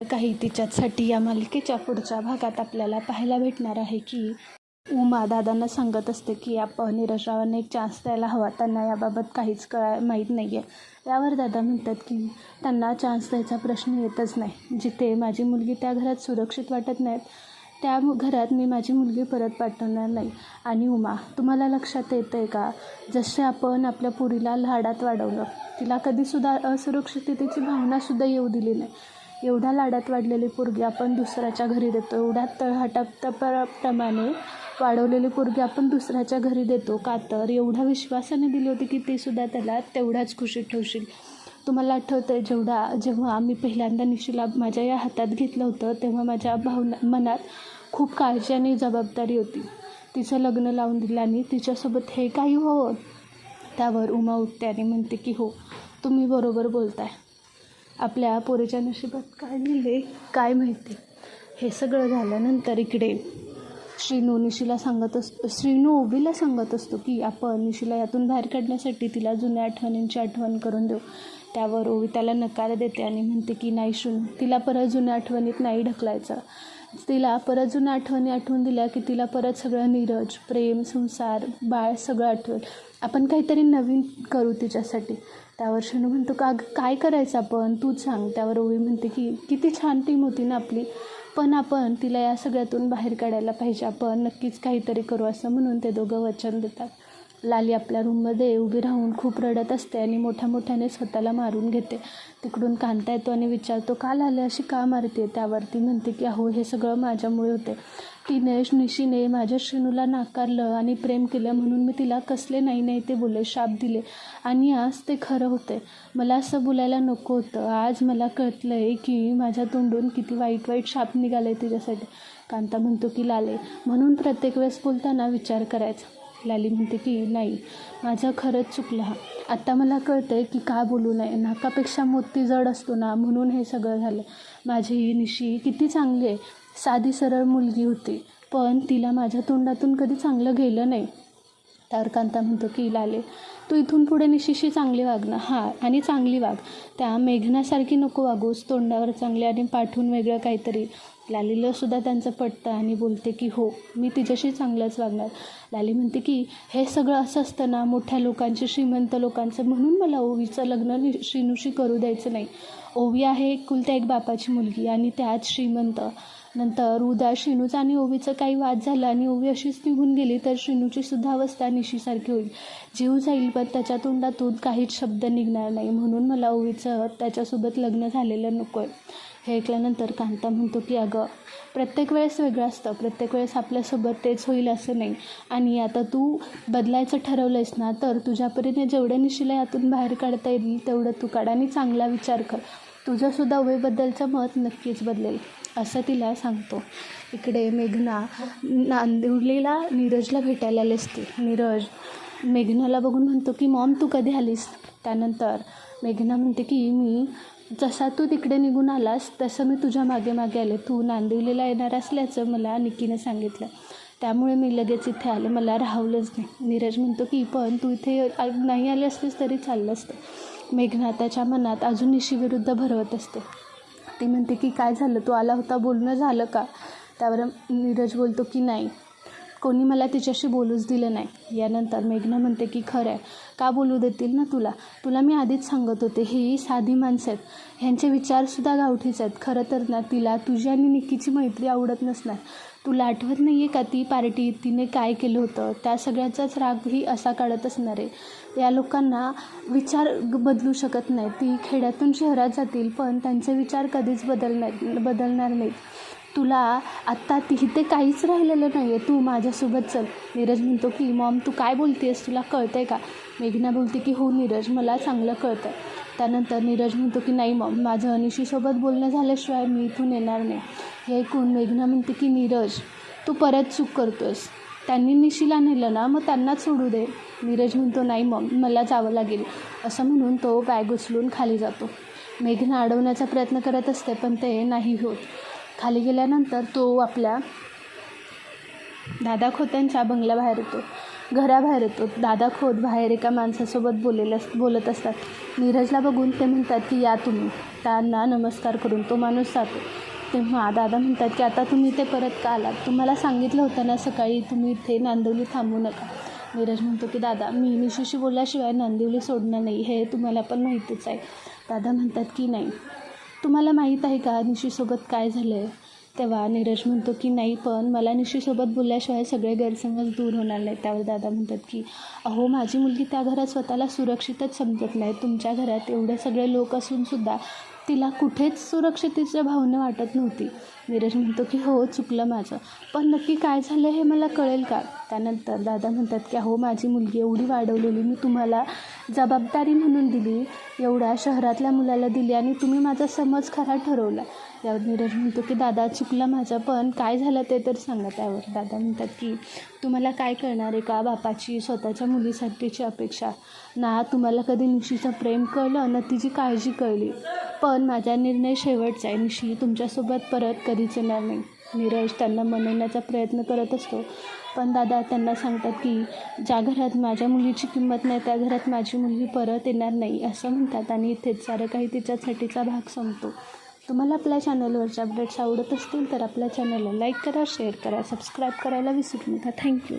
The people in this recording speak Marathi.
काही तिच्यासाठी या मालिकेच्या पुढच्या भागात आपल्याला पाहायला भेटणार आहे की उमा दादांना सांगत असते की आपण नीरज रावांना एक चान्स द्यायला हवा. त्यांना याबाबत काहीच कळा माहीत नाही आहे यावर दादा म्हणतात की त्यांना चान्स द्यायचा प्रश्न येतच नाही. जिथे माझी मुलगी त्या घरात सुरक्षित वाटत नाहीत त्या घरात मी माझी मुलगी परत पाठवणार नाही. आणि उमा तुम्हाला लक्षात येतं आहे का? जसे आपण आपल्या पुरीला लाडात वाढवलं तिला कधीसुद्धा असुरक्षिततेची भावनासुद्धा येऊ दिली नाही. एवढ्या लाडात वाढलेली पोरगी आपण दुसऱ्याच्या घरी देतो. एवढ्या तळहाटाप्रमाणे वाढवलेली पोरगी आपण दुसऱ्याच्या घरी देतो. का तर? एवढ्या विश्वासाने दिली होती की ते सुद्धा त्याला तेवढ्याच खुशीत ठेवशील. तुम्हाला आठवतं आहे जेवढा जेव्हा आम्ही पहिल्यांदा निशीला माझ्या या हातात घेतलं होतं तेव्हा माझ्या भावना मनात खूप काळजी आणि जबाबदारी होती. तिचं लग्न लावून दिलं आणि तिच्यासोबत हे काही हो त्यावर उमा उठते आणि म्हणते की हो तुम्ही बरोबर बोलताय. आपल्या पोरीच्या नशिबात काय लिहिले काय माहिती? हे सगळं झाल्यानंतर इकडे श्रीनू निशीला सांगत असतो श्रीनू ओबीला सांगत असतो की आपण निशीला यातून बाहेर काढण्यासाठी तिला जुन्या आठवणींची आठवण करून देऊ. त्यावर ओवी त्याला नकार देते आणि म्हणते की नाही श्रीनू तिला परत जुन्या आठवणीत नाही ढकलायचं. तिला परत जुन्या आठवणी आठवून दिल्या की तिला परत सगळं नीरज प्रेम संसार बाळ सगळं आठवेल. आपण काहीतरी नवीन करू तिच्यासाठी. त्यावर शनू म्हणतो का काय करायचं आपण? तूच सांग. त्यावर ओवी म्हणते की किती छान टीम होती ना आपली. पण आपण तिला या सगळ्यातून बाहेर काढायला पाहिजे. आपण नक्कीच काहीतरी करू असं म्हणून ते दोघं वचन देतात. लाली आपल्या रूममध्ये उभी राहून खूप रडत असते आणि मोठ्या मोठ्याने स्वतःला मारून घेते. तिकडून कांता येतो आणि विचारतो का लाली अशी का मारते त्यावरती म्हणते की अहो हे सगळं माझ्यामुळे होते तिने निशीने माझ्या श्रीनूला नाकारलं आणि प्रेम केलं म्हणून मी तिला कसले नाही नाही ते बोले शाप दिले. आणि आज ते खरं होते मला असं बोलायला नको होतं. आज मला कळलं आहे की माझ्या तोंडून किती वाईट वाईट शाप निघाले तिच्यासाठी. कांता म्हणतो की लाले म्हणून प्रत्येक वेळेस बोलताना विचार करायचा. लाली म्हणते की नाही माझं खरंच चुकलं. हा आत्ता मला कळतं आहे की का बोलू नये. नाकापेक्षा मोती जड असतो ना म्हणून हे सगळं झालं. माझी ही निशी किती चांगली आहे. साधी सरळ मुलगी होती पण तिला माझ्या तोंडातून कधी चांगलं गेलं नाही. त्यावर कांता म्हणतो की लाले तू इथून पुढे निशीशी चांगली वाग ना. हां आणि चांगली वाग. त्या मेघनासारखी नको वागूस तोंडावर चांगली आणि पाठून वेगळं काहीतरी. लालीलासुद्धा त्यांचं पटतं आणि बोलते की हो मी तिच्याशी चांगलंच वागणार. लाली म्हणते की हे सगळं असं असतं ना मोठ्या लोकांचे श्रीमंत लोकांचं. म्हणून मला ओवीचं लग्न शिनूशी करू द्यायचं नाही. ओवी आहे कुलत्या एक बापाची मुलगी आणि त्यात श्रीमंत नंतर उदा श्रीनूचा आणि ओवीचं काही वाद झाला आणि ओवी अशीच निघून गेली तर श्रीनूची सुद्धा अवस्था निशीसारखी होईल. जीव जाईल पण त्याच्या तोंडातून काहीच शब्द निघणार नाही. म्हणून मला ओवीचं त्याच्यासोबत लग्न झालेलं नको आहे हे ऐकल्यानंतर कांता म्हणतो की अगं प्रत्येक वेळेस वेगळं असतं. प्रत्येक वेळेस आपल्यासोबत तेच होईल असं नाही. आणि आता तू बदलायचं ठरवलं आहेस ना तर तुझ्या परीने जेवढे निशिला यातून बाहेर काढता येईल तेवढं तू काढ आणि चांगला विचार कर. तुझंसुद्धा ओवीबद्दलचं मत नक्कीच बदलेल असं तिला सांगतो. इकडे मेघना नांदिवलीला नीरजला भेटायला आली असते. नीरज मेघनाला बघून म्हणतो की मॉम तू कधी आलीस? त्यानंतर मेघना म्हणते की मी जसा तू तिकडे निघून आलास तसं मी तुझ्या मागे मागे आले. तू नांदिवलीला येणार असल्याचं मला निकीने सांगितलं. त्यामुळे मी लगेच इथे आले. मला राहवलंच नाही. नीरज म्हणतो की पण तू इथे नाही आले असलीस तरी चाललं असतं. मेघना त्याच्या मनात अजून निशीविरुद्ध भरवत असते. ती म्हणते की काय झालं? तू आला होता? बोलणं झालं का? त्यावर नीरज बोलतो की नाही. कोणी मला तिच्याशी बोलूच दिलं नाही. यानंतर मेघना म्हणते की खरं आहे का बोलू देतील ना तुला? तुला मी आधीच सांगत होते ही साधी माणसं आहेत. ह्यांचे विचारसुद्धा गावठीच आहेत. खरं तर ना तिला तुझी आणि निक्कीची मैत्री आवडत नसणार. तुला आठवत नाही आहे का ती पार्टी? तिने काय केलं होतं? त्या सगळ्याचाच राग ही असा काढत असणार आहे. या लोकांना विचार बदलू शकत नाही ती खेड्यातून शहरात जातील पण त्यांचे विचार कधीच बदलणार बदलणार नाहीत. तुला आत्ता तिथे काहीच राहिलेलं नाही आहे तू माझ्यासोबत चल. नीरज म्हणतो की मॉम तू काय बोलते आहेस तुला कळतं आहे का? मेघना बोलते की हो नीरज मला चांगलं कळतं आहे त्यानंतर नीरज म्हणतो की नाही मॉम माझं अनिशीसोबत बोलणं झाल्याशिवाय मी इथून येणार नाही. हे ऐकून मेघना म्हणते की नीरज तू परत चूक करतो आहेस त्यांनी निशीला नेलं ना मग त्यांनाच सोडू दे. नीरज म्हणतो नाही मग मला जावं लागेल. असं म्हणून तो बॅग उचलून खाली जातो. मेघना अडवण्याचा प्रयत्न करत असते पण ते नाही होत. खाली गेल्यानंतर तो आपल्या दादा खोत्यांच्या बंगल्याबाहेर येतो घराबाहेर येतो. दादा खोत बाहेर एका माणसासोबत बोलेल बोलत असतात. नीरजला बघून ते म्हणतात की या तुम्ही. त्यांना नमस्कार करून तो माणूस जातो. तेव्हा दादा म्हणतात की आता तुम्ही ते परत का आलात? तुम्हाला सांगितलं होतं ना सकाळी तुम्ही इथे नांदवली थांबू नका. नीरज म्हणतो की दादा मी निशीशी बोलल्याशिवाय नांदिवली सोडणार नाही. हे तुम्हाला पण माहितीच आहे. दादा म्हणतात की नाही. तुम्हाला माहीत आहे का निशीसोबत काय झालं आहे तेव्हा नीरज म्हणतो की नाही पण मला निशीसोबत बोलल्याशिवाय सगळे गैरसमज दूर होणार नाही त्यावर दादा म्हणतात की अहो माझी मुलगी त्या घरात स्वतःला सुरक्षितच समजत नाही. तुमच्या घरात एवढे सगळे लोक असूनसुद्धा तिला कुठेच सुरक्षितेची भावना वाटत नव्हती. नीरज म्हणतो की हो चुकलं माझं. पण नक्की काय झालं हे मला कळेल का? त्यानंतर दादा म्हणतात की अहो माझी मुलगी एवढी वाढवलेली मी तुम्हाला जबाबदारी म्हणून दिली. एवढ्या शहरातल्या मुलाला दिली आणि तुम्ही माझा समज खरा ठरवला. त्यावर नीरज म्हणतो की दादा चुकलं माझं पण काय झालं ते तर सांगा त्यावर. दादा म्हणतात की तुम्हाला काय कळणार आहे का बापाची स्वतःच्या मुलीसाठीची अपेक्षा? ना तुम्हाला कधी निशीचं प्रेम कळलं ना तिची काळजी कळली. पण माझा निर्णय शेवटचा आहे. निशी तुमच्यासोबत परत कधीच येणार नाही. नीरज त्यांना मनवण्याचा प्रयत्न करत असतो. पण दादा त्यांना सांगतात की ज्या घरात माझ्या मुलीची किंमत नाही त्या घरात माझी मुलगी परत येणार नाही असं म्हणतात. आणि इथेच सारं काही तिच्यासाठीचा भाग संपतो. तुम्हाला आपल्या चॅनलवरचे अपडेट्स आवडत असतील तर आपल्या चॅनलला लाईक करा शेअर करा सबस्क्राईब करायला विसरू नका. थँक्यू